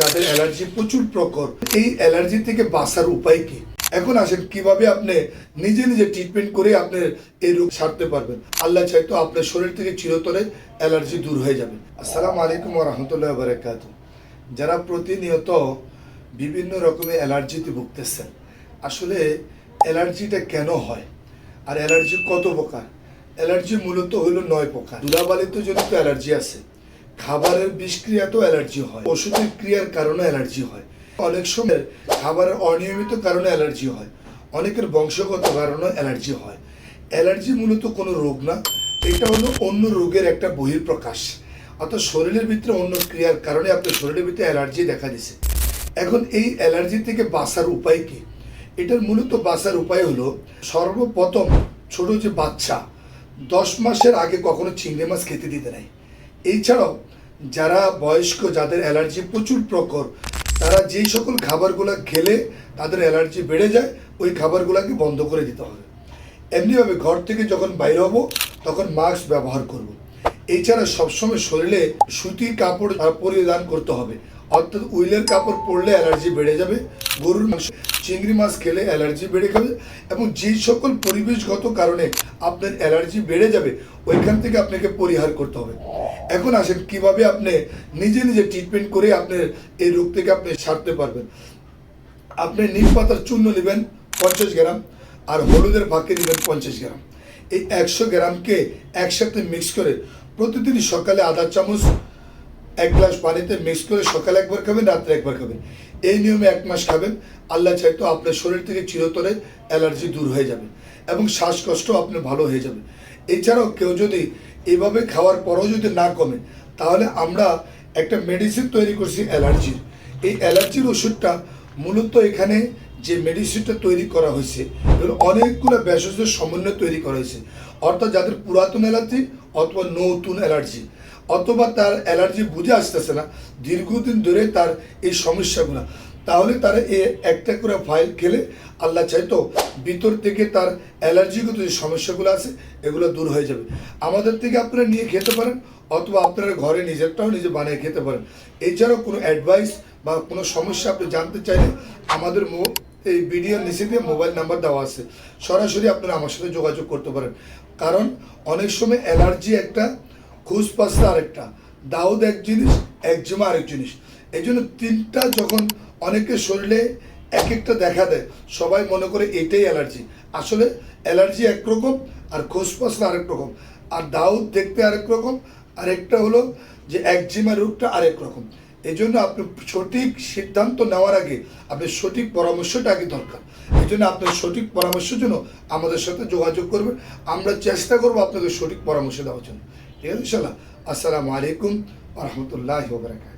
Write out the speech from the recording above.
যাদের অ্যালার্জি প্রচুর প্রকর এই অ্যালার্জি থেকে বাঁচার উপায় কি? এখন আসেন, কীভাবে আপনি নিজে নিজে ট্রিটমেন্ট করে আপনার এই রোগ সারতে পারবেন? আল্লাহ চাইতো আপনার শরীর থেকে চিরতরে অ্যালার্জি দূর হয়ে যাবে। আসসালামু আলাইকুম রহমতুল্লাহ বারাকাত যারা প্রতিনিয়ত বিভিন্ন রকমের অ্যালার্জিতে ভুগতেছেন, আসলে অ্যালার্জিটা কেন হয়? আর অ্যালার্জি কত প্রকার? অ্যালার্জি মূলত হলো নয় প্রকার। ধুলাবালিতে জনিত অ্যালার্জি আছে। খাবারের বিষক্রিয়াতেও অ্যালার্জি হয়, ওষুধের ক্রিয়ার কারণে অ্যালার্জি হয়। অনেক সময় খাবারের অনিয়মিত কারণে অ্যালার্জি হয়, অনেকের বংশগত কারণে অ্যালার্জি হয়। অ্যালার্জি মূলত কোনো রোগ না, এটা হলো অন্য রোগের একটা বহিঃপ্রকাশ। অর্থাৎ শরীরের ভিতরে অন্য ক্রিয়ার কারণে আপনার শরীরের ভিতরে অ্যালার্জি দেখা দিছে। এখন এই অ্যালার্জি থেকে বাঁচার উপায় কি? এটার মূলত বাঁচার উপায় হলো সর্বপ্রথম ছোট যে বাচ্চা, দশ মাসের আগে কখনো চিংড়ি মাছ খেতে দিতে নাই। এছাড়াও যারা বয়স্ক, যাদের অ্যালার্জি প্রচুর প্রকর তারা যেই সকল খাবারগুলো খেলে তাদের অ্যালার্জি বেড়ে যায়, ওই খাবারগুলোকে বন্ধ করে দিতে হবে এমনিভাবে ঘর থেকে যখন বাইরে হব, তখন মাস্ক ব্যবহার করব। এছাড়া সবসময় শরীরে সুতির কাপড় পরিধান করতে হবে অর্থাৎ উইলের কাপড় পরলে অ্যালার্জি বেড়ে যাবে, গরুর মাংস চিংড়ি মাছ খেলে অ্যালার্জি বেড়ে যাবে এবং যেই সকল পরিবেশগত কারণে আপনার অ্যালার্জি বেড়ে যাবে, ওইখান থেকে আপনাকে পরিহার করতে হবে। এখন আসেন, কীভাবে আপনি নিজে নিজে ট্রিটমেন্ট করে আপনার এই রোগ থেকে আপনি সারতে পারবেন? আপনি নিম পাতার চূর্ণ নেবেন পঞ্চাশ গ্রাম আর হলুদের ফাঁকে নেবেন পঞ্চাশ গ্রাম। এই একশো গ্রামকে একসাথে মিক্স করে প্রতিদিন সকালে আধা চামচ এক গ্লাস পানিতে মিক্স করে সকালে একবার খাবেন, রাত্রে একবার খাবেন। এই নিয়মে এক মাস খাবেন। আল্লাহ চাইতো আপনার শরীর থেকে চিরতরে অ্যালার্জি দূর হয়ে যাবে এবং শ্বাসকষ্ট আপনার ভালো হয়ে যাবে। এছাড়াও কেউ যদি এভাবে খাওয়ার পরেও যদি না কমে, তাহলে আমরা একটা মেডিসিন তৈরি করছি, অ্যালার্জির। এই অ্যালার্জির ওষুধটা মূলত এখানে যে মেডিসিনটা তৈরি করা হয়েছে এগুলো অনেকগুলো ভেষজের সমন্বয়ে তৈরি করা হয়েছে। অর্থাৎ যাদের পুরাতন অ্যালার্জি অথবা নতুন অ্যালার্জি। অথবা তার অ্যালার্জি বুঝে আসতেছে না, দীর্ঘদিন ধরে তার এই সমস্যাগুলো। তাহলে তারা এ একটা করে ফাইল খেলে আল্লাহ চাইতো ভিতর থেকে তার অ্যালার্জিগত যে সমস্যাগুলো আছে, এগুলো দূর হয়ে যাবে। আমাদের থেকে আপনারা নিয়ে খেতে পারেন, অথবা আপনারা ঘরে নিজেরটাও নিজে বানিয়ে খেতে পারেন। এছাড়াও কোনো অ্যাডভাইস বা কোনো সমস্যা আপনি জানতে চাইলে আমাদের এই ভিডিওর নিচে দিয়ে মোবাইল নাম্বার দেওয়া আছে। সরাসরি আপনারা আমার সাথে যোগাযোগ করতে পারেন। কারণ অনেক সময় অ্যালার্জি একটা খুশ পাস্তা আরেকটা, দাউদ এক জিনিস একজিমা আরেক জিনিস। এই জন্য তিনটা যখন অনেকের শরীরে এক একটা দেখা দেয়, সবাই মনে করে এটাই অ্যালার্জি। আসলে অ্যালার্জি একরকম আর খোঁজ পাসলা আরেক রকম। আর দাউদ দেখতে আরেক রকম, আরেকটা হলো যে একজিমা রোগটা আরেক রকম। এই জন্য আপনি সঠিক সিদ্ধান্ত নেওয়ার আগে আপনার সঠিক পরামর্শটা আগে দরকার। এই জন্য আপনার সঠিক পরামর্শের জন্য আমাদের সাথে যোগাযোগ করবেন। আমরা চেষ্টা করব আপনাদের সঠিক পরামর্শ দেওয়ার জন্য। ঠিক আছে ইনশাল্লাহ আসসালামু আলাইকুম রহমতুল্লাহ বারাকাত